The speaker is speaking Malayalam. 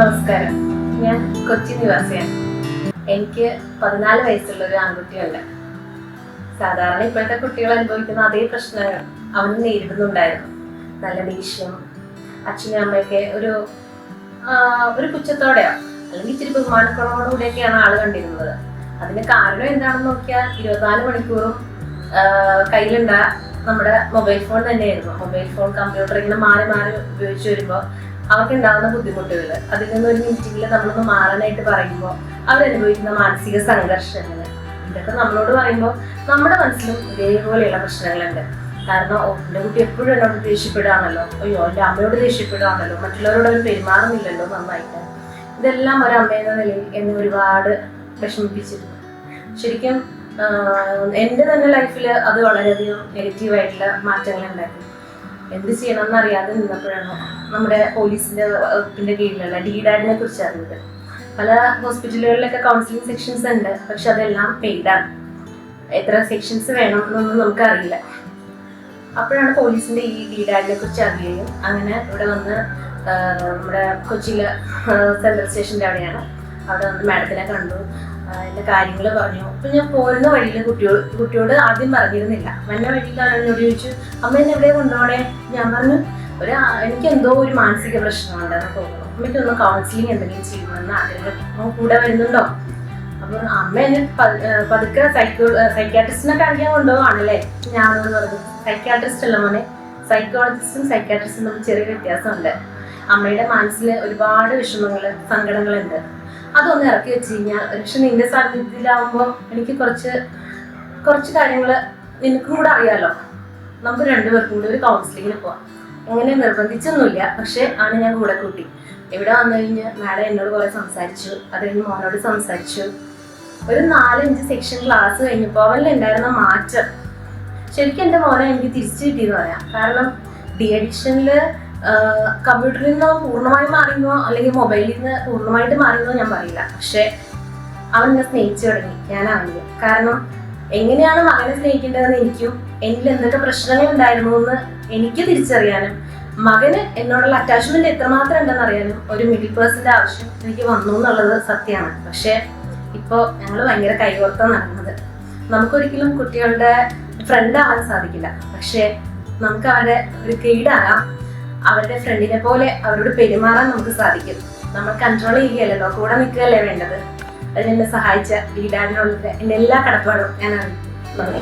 നമസ്കാരം. ഞാൻ കൊച്ചി നിവാസിയാണ്. എനിക്ക് പതിനാല് വയസ്സുള്ള ഒരു ആൺകുട്ടിയുണ്ട്. സാധാരണ ഇപ്പോഴത്തെ കുട്ടികൾ അനുഭവിക്കുന്ന അതേ പ്രശ്നങ്ങൾ അവന് നേരിടുന്നുണ്ടായിരുന്നു. നല്ല ദേഷ്യം അച്ഛനും അമ്മയൊക്കെ ഒരു ഒരു പുച്ഛത്തോടെയോ അല്ലെങ്കിൽ ഇച്ചിരി ബഹുമാനക്കുറവോടുകൂടിയൊക്കെയാണ് ആൾ കണ്ടിരുന്നത്. അതിന് കാരണം എന്താണെന്ന് നോക്കിയാൽ ഇരുപത്തിനാല് മണിക്കൂറും കയ്യിലുണ്ട നമ്മുടെ മൊബൈൽ ഫോൺ തന്നെയായിരുന്നു. മൊബൈൽ ഫോൺ കമ്പ്യൂട്ടർ ഇങ്ങനെ മാറി മാറി ഉപയോഗിച്ച് വരുമ്പോൾ അവർക്ക് ഉണ്ടാകുന്ന ബുദ്ധിമുട്ടുകൾ അതിൽ നിന്ന് ഒരു മീറ്റിംഗിൽ നമ്മളൊന്ന് മാറാനായിട്ട് പറയുമ്പോൾ അവരനുഭവിക്കുന്ന മാനസിക സംഘർഷങ്ങൾ ഇതൊക്കെ നമ്മളോട് പറയുമ്പോൾ നമ്മുടെ മനസ്സിലും ഇതേപോലെയുള്ള പ്രശ്നങ്ങളുണ്ട്. കാരണം എന്റെ കുട്ടി എപ്പോഴും എന്നോട് ദേഷ്യപ്പെടുകയാണല്ലോ. അയ്യോ എന്റെ അമ്മയോട് ദേഷ്യപ്പെടുകയാണല്ലോ. മറ്റുള്ളവരോട് അവർ പെരുമാറുന്നില്ലല്ലോ നന്നായിട്ട്. ഇതെല്ലാം ഒരു അമ്മ എന്ന നിലയിൽ എന്നെ ഒരുപാട് വിഷമിപ്പിച്ചിരുന്നു. ശരിക്കും എന്റെ തന്നെ ലൈഫിൽ അത് വളരെയധികം നെഗറ്റീവായിട്ടുള്ള മാറ്റങ്ങൾ ഉണ്ടായിരുന്നു എന്ത് ചെയ്യണം എന്നറിയാതെ നിന്നപ്പോഴാണ് നമ്മുടെ പോലീസിന്റെ വകുപ്പിന്റെ കീഴിലുള്ള ഡി ഡാഡിനെ കുറിച്ച് അറിഞ്ഞത്. പല ഹോസ്പിറ്റലുകളിലൊക്കെ കൗൺസിലിംഗ് സെക്ഷൻസ് ഉണ്ട് പക്ഷെ അതെല്ലാം പെയ്ഡാണ് എത്ര സെക്ഷൻസ് വേണം എന്നൊന്നും നമുക്കറിയില്ല. അപ്പോഴാണ് പോലീസിന്റെ ഈ ഡി ഡാഡിനെ കുറിച്ച് അറിയുകയും അങ്ങനെ ഇവിടെ വന്ന് നമ്മുടെ കൊച്ചിയിലെ സെൻട്രൽ സ്റ്റേഷന്റെ അവിടെയാണ്. അവിടെ വന്ന് മാഡത്തിനെ കണ്ടു. ആ, എന്റെ കാര്യങ്ങൾ പറഞ്ഞു. അപ്പൊ ഞാൻ പോരുന്ന വഴിയിൽ കുട്ടിയോട് കുട്ടിയോട് ആദ്യം പറഞ്ഞിരുന്നില്ല. വന്ന അവൻ എന്നോട് ചോദിച്ചു അമ്മ എന്നെ എവിടെ കൊണ്ടുപോണേ? ഞാൻ പറഞ്ഞു ഒരു എനിക്ക് എന്തോ ഒരു മാനസിക പ്രശ്നമുണ്ടെന്ന് തോന്നുന്നു. അമ്മയ്ക്ക് ഒന്ന് കൗൺസിലിംഗ് എന്തെങ്കിലും ചെയ്യണമെന്ന് ആഗ്രഹം. കൂടെ വരുന്നുണ്ടോ? അപ്പൊ അമ്മ എന്നെ പതുക്കെ സൈക്കോ സൈക്കാട്രിസ്റ്റിനെ കാണിക്കാൻ കൊണ്ടുപോവാണല്ലേ? ഞാനെന്ന് പറഞ്ഞു സൈക്കാട്രിസ്റ്റ് അല്ല മോനെ. സൈക്കോളജിസ്റ്റും സൈക്കാട്രിസ്റ്റും തമ്മിൽ ചെറിയ വ്യത്യാസമുണ്ട്. അമ്മയുടെ മനസ്സിൽ ഒരുപാട് വിഷമങ്ങൾ സങ്കടങ്ങളുണ്ട്. അതൊന്ന് ഇറക്കി വെച്ച് കഴിഞ്ഞാൽ പക്ഷെ നിന്റെ സാന്നിധ്യത്തിലാവുമ്പോൾ എനിക്ക് കുറച്ച് കുറച്ച് കാര്യങ്ങൾ നിനക്കും കൂടെ അറിയാലോ. നമുക്ക് രണ്ടുപേർക്കും കൂടി ഒരു കൗൺസിലിങ്ങിന് പോവാം. അങ്ങനെ നിർബന്ധിച്ചൊന്നുമില്ല പക്ഷെ ആണ് ഞാൻ കൂടെ കൂട്ടി. ഇവിടെ വന്നു കഴിഞ്ഞ് മാഡം എന്നോട് കുറെ സംസാരിച്ചു അത് കഴിഞ്ഞ് മോനോട് സംസാരിച്ചു. ഒരു നാലഞ്ച് സെക്ഷൻ ക്ലാസ് കഴിഞ്ഞപ്പോൾ അവനിലുണ്ടായിരുന്ന മാറ്റം. ശരിക്കും എന്റെ മോനെ എനിക്ക് തിരിച്ചു കിട്ടിയെന്ന് പറയാം. കാരണം ഡി അഡിക്ഷനിൽ കമ്പ്യൂട്ടറിൽ നിന്ന് പൂർണമായും മാറിയെന്നോ അല്ലെങ്കിൽ മൊബൈലിൽ നിന്ന് പൂർണമായിട്ട് മാറിയെന്നോ ഞാൻ പറയില്ല. പക്ഷെ അവൻ എന്നെ സ്നേഹിച്ചു തുടങ്ങി. ഞാനാണെങ്കിൽ കാരണം എങ്ങനെയാണ് മകനെ സ്നേഹിക്കേണ്ടതെന്ന് എനിക്കും എന്നിൽ എന്തൊക്കെ പ്രശ്നങ്ങൾ ഉണ്ടായിരുന്നു എന്ന് എനിക്ക് തിരിച്ചറിയാനും മകന് എന്നോടുള്ള അറ്റാച്ച്മെന്റ് എത്രമാത്രം ഉണ്ടെന്ന് അറിയാനും ഒരു മിഡിൽ പേഴ്സന്റെ ആവശ്യം എനിക്ക് വന്നു എന്നുള്ളത് സത്യമാണ്. പക്ഷെ ഇപ്പോൾ ഞങ്ങൾ ഭയങ്കര കൈകോർത്താണ് നടക്കുന്നത് നമുക്കൊരിക്കലും കുട്ടികളുടെ ഫ്രണ്ട് ആവാൻ സാധിക്കില്ല. പക്ഷെ നമുക്ക് അവരുടെ ഒരു ഗൈഡാകാം അവരുടെ ഫ്രണ്ടിനെ പോലെ അവരോട് പെരുമാറാൻ നമുക്ക് സാധിക്കും. നമ്മൾ കൺട്രോൾ ചെയ്യുകയല്ലോ? കൂടെ നിൽക്കുകയല്ലേ വേണ്ടത്? അതിനെന്നെ സഹായിച്ച വീടാടിനുള്ള എന്റെ എല്ലാ കടപ്പാടും ഞാൻ നന്ദി.